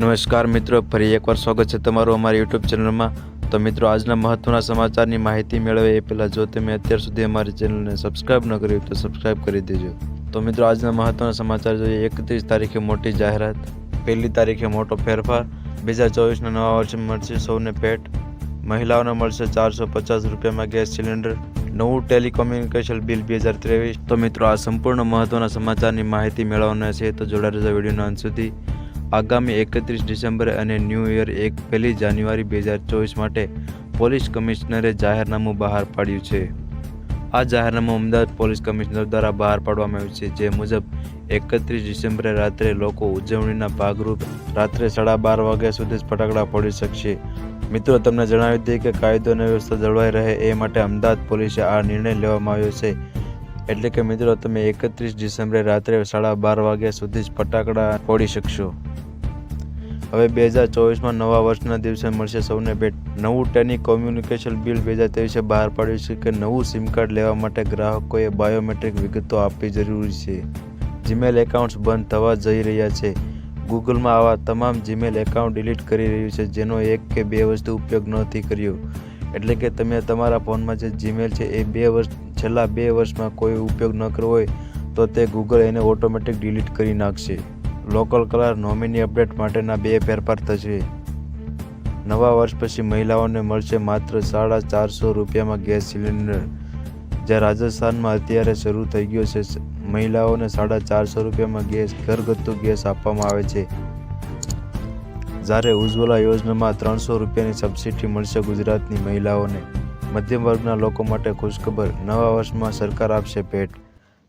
નમસ્કાર મિત્રો, ફરી એકવાર સ્વાગત છે તમારું અમારી યુટ્યુબ ચેનલમાં. તો મિત્રો, આજના મહત્વના સમાચારની માહિતી મેળવે એ પહેલાં જો તમે અત્યાર સુધી અમારી ચેનલને સબસ્ક્રાઇબ ન કરી તો સબસ્ક્રાઇબ કરી દેજો. તો મિત્રો, આજના મહત્વના સમાચાર જોઈએ. એકત્રીસ તારીખે મોટી જાહેરાત, પહેલી તારીખે મોટો ફેરફાર બે હજાર ચોવીસના નવા વર્ષે મળશે સૌને ભેટ. મહિલાઓને મળશે ચારસો પચાસ રૂપિયામાં ગેસ સિલિન્ડર. નવું ટેલિકોમ્યુનિકેશન બિલ બે હજાર ત્રેવીસ. તો મિત્રો, આ સંપૂર્ણ મહત્વના સમાચારની માહિતી મેળવવાના છે. તો જોડા રહેજો વિડીયોના અંત સુધી. આગામી એકત્રીસ ડિસેમ્બર અને ન્યૂ ઇયર એક પહેલી જાન્યુઆરી બે હજાર ચોવીસ માટે પોલીસ કમિશનરે જાહેરનામું બહાર પાડ્યું છે. આ જાહેરનામું અમદાવાદ પોલીસ કમિશનર દ્વારા બહાર પાડવામાં આવ્યું છે, જે મુજબ એકત્રીસ ડિસેમ્બરે રાત્રે લોકો ઉજવણીના ભાગરૂપે રાત્રે સાડા બાર વાગ્યા સુધી જ ફટાકડા ફોડી શકશે. મિત્રો, તમને જણાવી દઈએ કે કાયદો અને વ્યવસ્થા જળવાઈ રહે એ માટે અમદાવાદ પોલીસે આ નિર્ણય લેવામાં આવ્યો છે. એટલે કે મિત્રો, તમે એકત્રીસ ડિસેમ્બરે રાત્રે સાડા બાર વાગ્યા સુધી જ ફટાકડા ફોડી શકશો. હવે બે હજાર ચોવીસમાં નવા વર્ષના દિવસે મળશે સૌને ભેટ. નવું ટેની કોમ્યુનિકેશન બિલ બે હજાર ત્રેવીસે બહાર પાડ્યું છે કે નવું સિમ કાર્ડ લેવા માટે ગ્રાહકોએ બાયોમેટ્રિક વિગતો આપવી જરૂરી છે. જીમેલ એકાઉન્ટ્સ બંધ થવા જઈ રહ્યા છે. ગૂગલમાં આવા તમામ જીમેલ એકાઉન્ટ ડિલીટ કરી રહ્યું છે, જેનો એક કે બે વસ્તુ ઉપયોગ નથી કર્યો. એટલે કે તમે તમારા ફોનમાં જે જીમેલ છે, એ બે વર્ષ, છેલ્લા બે વર્ષમાં કોઈ ઉપયોગ ન કરવો હોય, તો તે ગૂગલ એને ઓટોમેટિક ડિલીટ કરી નાખશે. લોકલ કલર નોમિની અપડેટ માટેના બે ફેરફાર થશે. નવા વર્ષ પછી મહિલાઓને મળશે માત્ર સાડા ચારસો રૂપિયામાં ગેસ સિલિન્ડર. જે રાજસ્થાનમાં અત્યારે શરૂ થઈ ગયો છે મહિલાઓને સાડા ચારસો રૂપિયામાં ગેસ, ઘરગથ્થુ ગેસ આપવામાં આવે છે. જ્યારે ઉજ્જવલા યોજનામાં ત્રણસો રૂપિયાની સબસિડી મળશે ગુજરાતની મહિલાઓને. મધ્યમ વર્ગના લોકો માટે ખુશખબર, નવા વર્ષમાં સરકાર આપશે ભેટ.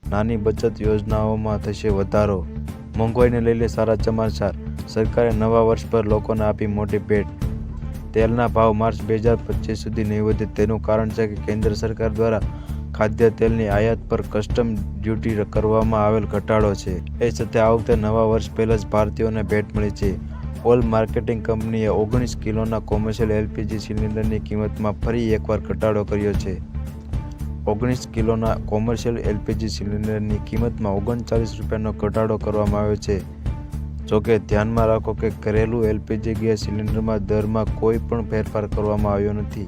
નાની બચત યોજનાઓમાં થશે વધારો. મોંઘવારીને લઈને સારા સમાચાર સરકારે નવા વર્ષ પર લોકોને આપી મોટી ભેટ. તેલના ભાવ માર્ચ બે હજાર પચીસ સુધી નહીં વધે તેનું કારણ છે કે કેન્દ્ર સરકાર દ્વારા ખાદ્ય તેલની આયાત પર કસ્ટમ ડ્યુટી કરવામાં આવેલ ઘટાડો છે. એ સાથે આ વખતે નવા વર્ષ પહેલાં જ ભારતીયોને ભેટ મળી છે. ઓલ માર્કેટિંગ કંપનીએ ઓગણીસ કિલોના કોમર્શિયલ એલપીજી સિલિન્ડરની કિંમતમાં ફરી એકવાર ઘટાડો કર્યો છે. ઓગણીસ કિલોના કોમર્શિયલ એલપીજી સિલિન્ડરની કિંમતમાં ઓગણચાલીસ રૂપિયાનો ઘટાડો કરવામાં આવ્યો છે. જોકે ધ્યાનમાં રાખો કે ઘરેલું એલપીજી ગેસ સિલિન્ડરમાં દરમાં કોઈ પણ ફેરફાર કરવામાં આવ્યો નથી.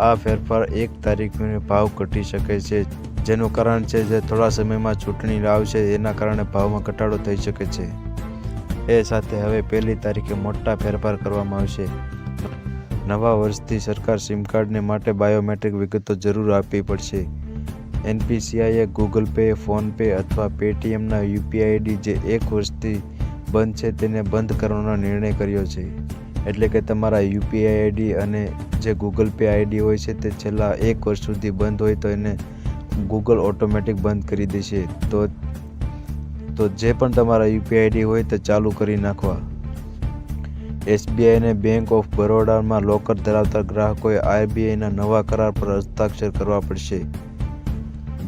આ ફેરફાર એક તારીખને ભાવ ઘટી શકે છે, જેનું કારણ છે જે થોડા સમયમાં ચૂંટણી આવશે, એના કારણે ભાવમાં ઘટાડો થઈ શકે છે. એ સાથે હવે પહેલી તારીખે મોટા ફેરફાર કરવામાં આવશે. નવા વર્ષથી સરકાર સિમ કાર્ડને માટે બાયોમેટ્રિક વિગતો જરૂર આપવી પડશે. એનપીસીઆઈએ ગૂગલ પે ફોનપે અથવા પેટીએમના યુપીઆઈ આઈડી જે એક વર્ષથી બંધ છે તેને બંધ કરવાનો નિર્ણય કર્યો છે. એટલે કે તમારા યુપીઆઈ આઈડી અને જે ગૂગલ પે આઈડી હોય છે તે છેલ્લા એક વર્ષ સુધી બંધ હોય તો એને ગૂગલ ઓટોમેટિક બંધ કરી દેશે. તો તો જે પણ તમારા યુપીઆઈ આઈડી હોય તે ચાલુ કરી નાખવા. એસબીઆઈને બેંક ઓફ બરોડામાં લોકર ધરાવતા ગ્રાહકોએ આરબીઆઈના નવા કરાર પર હસ્તાક્ષર કરવા પડશે.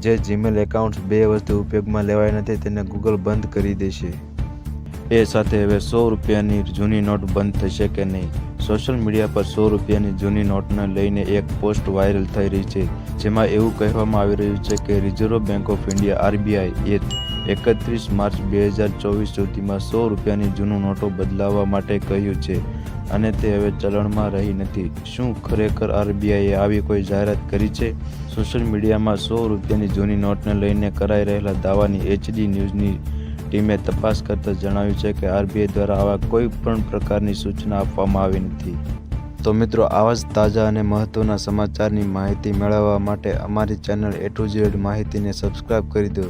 જે જીમેલ એકાઉન્ટ્સ બે વસ્તુ ઉપયોગમાં લેવાય નથી તેને ગૂગલ બંધ કરી દેશે. એ સાથે હવે સો રૂપિયાની જૂની નોટ બંધ થશે કે નહીં? સોશિયલ મીડિયા પર સો રૂપિયાની જૂની નોટને લઈને એક પોસ્ટ વાયરલ થઈ રહી છે, જેમાં એવું કહેવામાં આવી રહ્યું છે કે reserve bank of India, RBI એ એકત્રીસ માર્ચ બે હજાર ચોવીસ સુધીમાં સો રૂપિયાની જૂનું નોટો બદલાવવા માટે કહ્યું છે અને તે હવે ચલણમાં રહી નથી. શું ખરેખર આરબીઆઈએ આવી કોઈ જાહેરાત કરી છે? સોશિયલ મીડિયામાં સો રૂપિયાની જૂની નોટને લઈને કરાઈ રહેલા દાવાની એચડી ન્યૂઝની ટીમે તપાસ કરતાં જણાવ્યું છે કે આરબીઆઈ દ્વારા આવા કોઈ પણ પ્રકારની સૂચના આપવામાં આવી નથી. તો મિત્રો, આવા જ તાજા અને મહત્ત્વના સમાચારની માહિતી મેળવવા માટે અમારી ચેનલ એ ટુ ઝેડ માહિતીને સબસ્ક્રાઈબ કરી દો.